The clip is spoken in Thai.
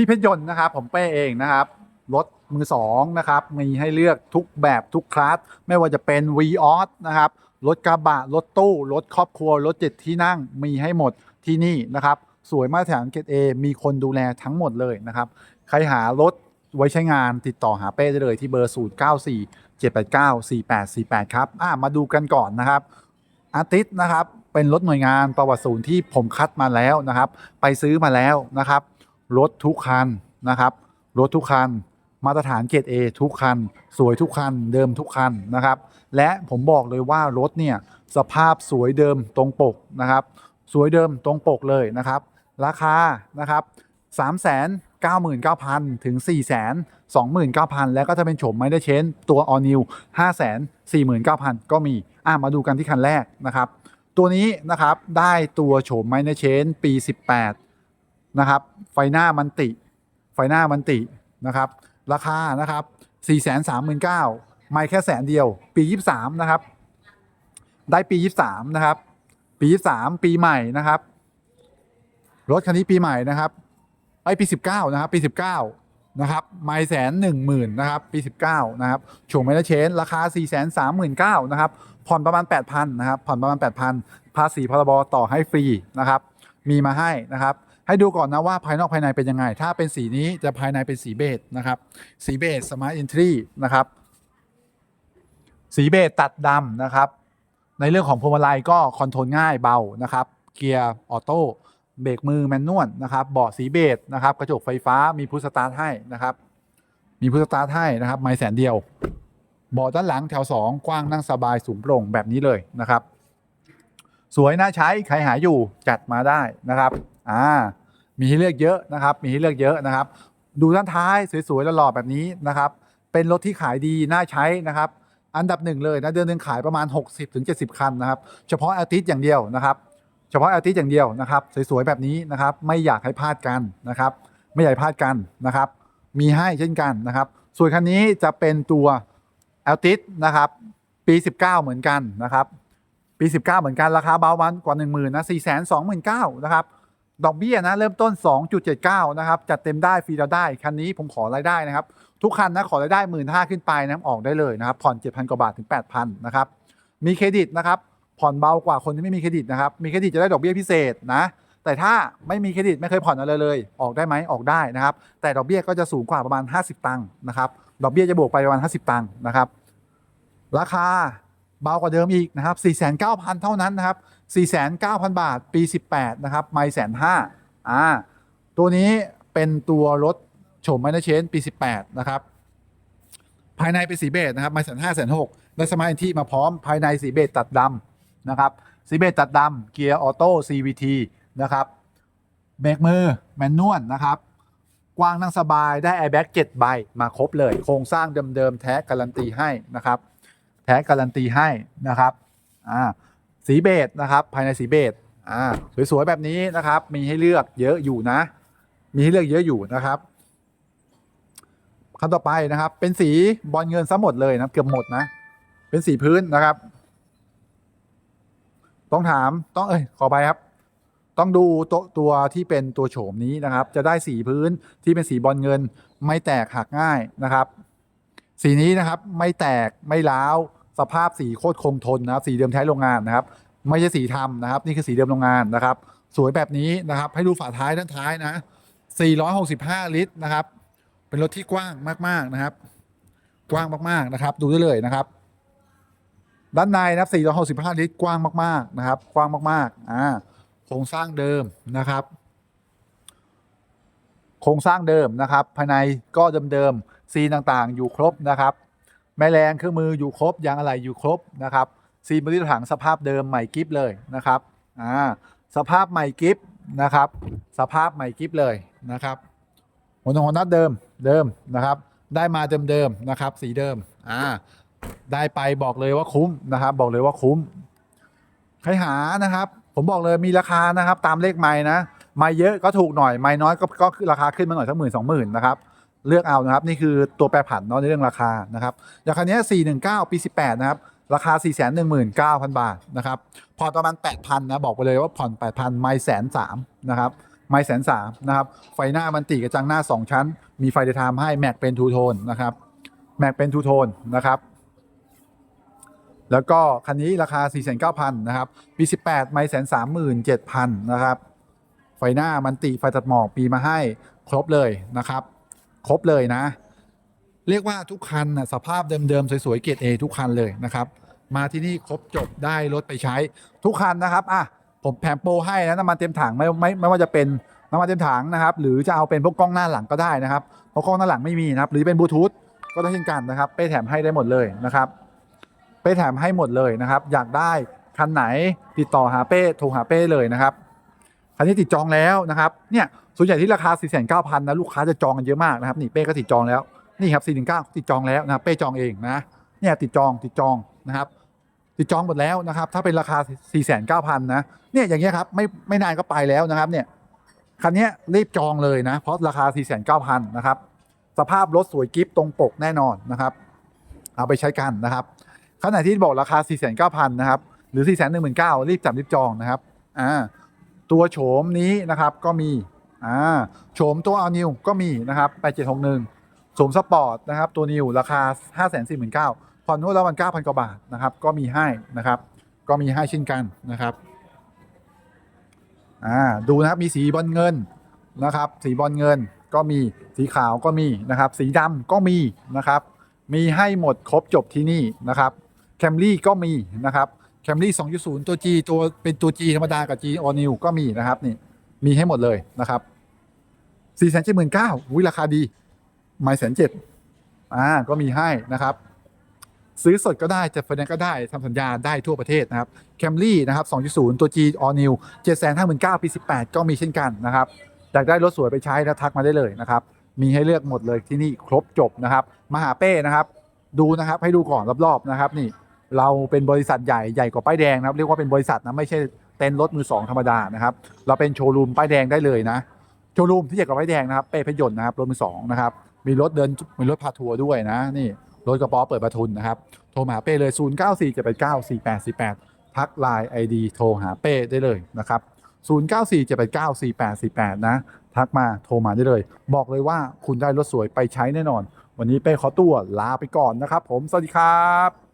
ที่เพชรยนต์นะครับผมเป้เองนะครับรถมือสองนะครับมีให้เลือกทุกแบบทุกคลาสไม่ว่าจะเป็น v ีออสนะครับรถกระบะรถตู้รถครอบครัวรถเจ็ดที่นั่งมีให้หมดที่นี่นะครับ สวยมาตรฐานเกรดเอมีคนดูแลทั้งหมดเลยนะครับ ใครหารถไว้ใช้งานติดต่อหาเป้ได้เลยที่เบอร์ 0 9 4 7 8 9 4 8 4 8 ครับอะมาดูกันก่อนนะครับอาร์ติสนะครับเป็นรถหน่วยงานประวัติศูนย์ที่ผมคัดมาแล้วนะครับ ไปซื้อมาแล้วนะครับ รถทุกคันนะครับ รถทุกคัน มาตรฐานเกรด A ทุกคัน สวยทุกคัน เดิมทุกคันนะครับ และผมบอกเลยว่ารถเนี่ยสภาพสวยเดิมตรงปกนะครับ สวยเดิมตรงปกเลยนะครับ ราคานะครับ3 9 9 0 0 0 ถึง 4 2 9 0 0 0 แล้วก็จะเป็นโฉมไม่ได้เชนตัว all new 5 4 9 0 0 0 ก็มี อะ มาดูกันที่คันแรกนะครับ ตัวนี้นะครับได้ตัวโฉมไม่ได้เชนปี 18 นะครับ ไฟหน้ามันติ ไฟหน้ามันตินะครับ ราคานะครับ 4 3 9 0 0 0ไม่แค่แสนเดียว ปี 23 นะครับ ได้ปี 23 นะครับ ปี 23 ปีใหม่นะครับ รถคันนี้ปีใหม่นะครับไอปี 19 นะครับ ปี 19 นะครับ ไม่แสนหนึ่งหมื่นนะครับ ปี 19 นะครับโฉมไม่ได้เชน ราคา 4 3 9 0 0 0นะครับ ผ่อนประมาณ 8,000 นะครับ ผ่อนประมาณ 8,000 ภาษีพรบต่อให้ฟรีนะครับ มีมาให้นะครับ ให้ดูก่อนนะว่าภายนอกภายในเป็นยังไง ถ้าเป็นสีนี้จะภายในเป็นสีเบจนะครับ สีเบจสมาร์ทอินทรีนะครับ สีเบจตัดดำนะครับ ในเรื่องของพวงมาลัยก็คอนโทรลง่ายเบานะครับ เกียร์ออโต้เบรกมือแมนนวลนะครับเบาะสีเบจนะครับ กระจกไฟฟ้ามีพุทสตาร์ทให้นะครับ มีพุทสตาร์ทให้นะครับไม่แสนเดียวเบาะด้านหลังแถว 2 กว้างนั่งสบายสูงโปร่งแบบนี้เลยนะครับ สวยน่าใช้ใครหาอยู่จัดมาได้นะครับ อ่ามีให้เลือกเยอะนะครับ มีให้เลือกเยอะนะครับ ดูด้านท้ายสวยๆหล่อๆแบบนี้นะครับ เป็นรถที่ขายดีน่าใช้นะครับ อันดับหนึ่งเลยนะเดือนหนึ่งขายประมาณ 60-70 คันนะครับ เฉพาะอาทิตย์อย่างเดียวนะครับ เฉพาะอาทิตย์อย่างเดียวนะครับ สวยๆแบบนี้นะครับ ไม่อยากให้พลาดกันนะครับ ไม่อยากให้พลาดกันนะครับ มีให้เช่นกันนะครับ ส่วนคันนี้จะเป็นตัว a l t i s นะครับปี 19 เหมือนกันนะครับปี 19 เหมือนกันราคาเบามันกว่า 1 0,000นะ4 2 9 0 0 0นะครับ ดอกเบี้ยนะเริ่มต้น 2.79 นะครับ จัดเต็มได้ฟรีเราได้ คันนี้ผมขอรายได้นะครับ ทุกคันนะขอรายได้1 5ื่นถ้าขึ้นไปนะออกได้เลยนะครับ ผ่อน 7,000 กว่าบาทถึง 8,000 นะครับ มีเครดิตนะครับ ผ่อนเบากว่าคนที่ไม่มีเครดิตนะครับ มีเครดิตจะได้ดอกเบี้ยพิเศษนะ แต่ถ้าไม่มีเครดิตไม่เคยผ่อนอะไรเลย ออกได้ไหมออกได้นะครับ แต่ดอกเบี้ยก็จะสูงกว่าประมาณ 50 ตังค์นะครับ ดอกเบี้ยจะบวกไปประมาณ 50 ตังค์นะครับ ราคาเบากว่าเดิมอีกนะครับ 49,000 เท่านั้นนะครับ 49,000 บาทปี 18 นะครับ ไม่แสนห้าอ่า ตัวนี้เป็นตัวรถโฉมไมเนเชนปี 18 นะครับ ภายในเป็นสีเบจนะครับไม่แสนห้าแสนหกได้สมาร์ทที่มาพร้อมภายในสีเบจตัดดำนะครับ สีเบจตัดดำเกียร์ออโต้ CVT นะครับเบรกมือแมนนวลนะครับ กว้างนั่งสบายได้ airbag 7ใบมาครบเลย โครงสร้างเดิมๆแท้การันตีให้นะครับ แท้การันตีให้นะครับอ่า สีเบจนะครับ ภายในสีเบจอ่าสวยๆแบบนี้นะครับ มีให้เลือกเยอะอยู่นะ มีให้เลือกเยอะอยู่นะครับคันต่อไปนะครับ เป็นสีบอลเงินซะหมดเลยนะเกือบหมดนะ เป็นสีพื้นนะครับ ต้องถามต้องเอ้ยขอไปครับ ต้องดูตัวตัวที่เป็นตัวโฉมนี้นะครับ จะได้สีพื้นที่เป็นสีบอลเงิน ไม่แตกหักง่ายนะครับ สีนี้นะครับไม่แตกไม่ร้าว สภาพสีโคตรคงทนนะครับสีเดิมใช้โรงงานนะครับ ไม่ใช่สีทำนะครับ นี่คือสีเดิมโรงงานนะครับ สวยแบบนี้นะครับ ให้ดูฝาท้ายด้านท้ายนะ465 ลิตรนะครับ เป็นรถที่กว้างมากๆนะครับ กว้างมากๆนะครับ ดูได้เลยนะครับ ด้านในนะครับ465 ลิตรกว้างมาก ๆนะครับ กว้างมากๆอ่าโครงสร้างเดิมนะครับ โครงสร้างเดิมนะครับ ภายในก็เดิมๆซีนต่างๆ อยู่ครบนะครับ แม่แรงเครื่องมืออยู่ครบยางอะไหล่อยู่ครบนะครับซีนบริถังสภาพเดิมใหม่กิฟเลยนะครับอ่าสภาพใหม่กิฟนะครับ สภาพใหม่กิฟเลยนะครับหัวน็อตหัวน็อตเดิมเดิมนะครับ ได้มาเดิมๆนะครับ สีเดิมอ่าได้ไปบอกเลยว่าคุ้มนะครับ บอกเลยว่าคุ้มใครหานะครับ ผมบอกเลยมีราคานะครับ ตามเลขไม้นะ ไม้เยอะก็ถูกหน่อยไม้น้อยก็ก็ราคาขึ้นมาหน่อยสักหมื่นสองหมื่นนะครับ เลือกเอานะครับ นี่คือตัวแปรผันเนาะในเรื่องราคานะครับอย่างคันนี้419 ปี 18 นะครับ ราคา 419,000 บาทนะครับผ่อนประมาณ 8,000 นะ บอกไปเลยว่าผ่อน 8,000 ไม่แสนสามนะครับไม่แสนสามนะครับ ไฟหน้ามันติกระจังหน้า 2 ชั้น มีไฟเดย์ไทม์ให้แม็กเป็นทูโทนนะครับแม็กเป็นทูโทนนะครับแล้วก็คันนี้ราคา 4,900 นะครับ ปี 18 ไม่แสนสามหมื่นเจ็ดพันนะครับ ไฟหน้ามันติไฟตัดหมอกปีมาให้ครบเลยนะครับ ครบเลยนะ เรียกว่าทุกคันนะสภาพเดิมๆสวยๆเกรด A ทุกคันเลยนะครับ มาที่นี่ครบจบได้รถไปใช้ทุกคันนะครับอะผมแถมโปรให้นะน้ำมันเต็มถังไม่ไม่ไม่ว่าจะเป็นน้ำมันเต็มถังนะครับ หรือจะเอาเป็นพวกกล้องหน้าหลังก็ได้นะครับเพราะกล้องหน้าหลังไม่มีนะครับ หรือเป็นบลูทูธก็ได้เช่นกันนะครับเป้แถมให้ได้หมดเลยนะครับเป้แถมให้หมดเลยนะครับ อยากได้คันไหนติดต่อหาเป้โทรหาเป้เลยนะครับคันนี้ติดจองแล้วนะครับ เนี่ย ส่วนใหญ่ที่ราคา 4 9 0 0 0นะลูกค้าจะจองกันเยอะมากนะครับนี่เป้ก็ติดจองแล้วนี่ครับ 419 ติดจองแล้วนะเป้จองเองนะเนี่ยติดจองติดจองนะครับ ติดจองหมดแล้วนะครับ ถ้าเป็นราคา 4,900นะเนี่ยอย่างเงี้ยครับไม่ไม่นานก็ไปแล้วนะครับเนี่ยคันนี้รีบจองเลยนะ เพราะราคา 4,900นะครับสภาพรถสวยกิฟตรงปกแน่นอนนะครับ เอาไปใช้กันนะครับขณะที่บอกราคา 4,900นะครับหรือ4 1 9 0 0รีบจับรีบจองนะครับอ่าตัวโฉมนี้นะครับก็มี อ่าโฉมตัวเอานิวก็มีนะครับ8761โฉมสปอร์ตนะครับตัวนิวราคา549,000ผ่อนนวดละวัน9,000กว่าบาทนะครับก็มีให้นะครับก็มีให้เช่นกันนะครับอ่าดูนะครับมีสีบอลเงินนะครับสีบอลเงินก็มีสีขาวก็มีนะครับสีดำก็มีนะครับมีให้หมดครบจบที่นี่นะครับแคมรี่ก็มีนะครับแคมรี่2.0 ตัว G ตัวเป็นตัว G ธรรมดากับ G All New ก็มีนะครับนี่ มีให้หมดเลยนะครับ4 7 9 0 0 0อุ้ยราคาดีไม่แสนเจ็ดอ่าก็มีให้นะครับ ซื้อสดก็ได้จะไฟแนนซ์ก็ได้ทำสัญญาได้ทั่วประเทศนะครับแคมรี่นะครับ2.0 ตัว G All New 759,000ปี18 ก็มีเช่นกันนะครับอยากได้รถสวยไปใช้แล้วทักมาได้เลยนะครับ มีให้เลือกหมดเลยที่นี่ครบจบนะครับมาหาเป้นะครับ ดูนะครับให้ดูก่อนรอบๆนะครับนี่เราเป็นบริษัทใหญ่ใหญ่กว่าป้ายแดงนะครับ เรียกว่าเป็นบริษัทนะไม่ใช่ เต็นท์รถมือสองธรรมดานะครับ เราเป็นโชว์รูมป้ายแดงได้เลยนะ โชว์รูมที่ใหญ่กว่าป้ายแดงนะครับ เป้พยนต์นะครับรถมือสองนะครับ มีรถเดินมีรถพาทัวร์ด้วยนะ นี่รถกระป๋อเปิดประทุนนะครับ โทรมาหาเป้เลย 0 9 4 7 8 9 4 8 4 8 ทักไลน์ไอดีโทรหาเป้ได้เลยนะครับ 0 9 4 7 8 9 4 8 4 8 นะ ทักมาโทรมาได้เลย บอกเลยว่าคุณได้รถสวยไปใช้แน่นอน วันนี้เป้ขอตัวลาไปก่อนนะครับ ผม สวัสดีครับ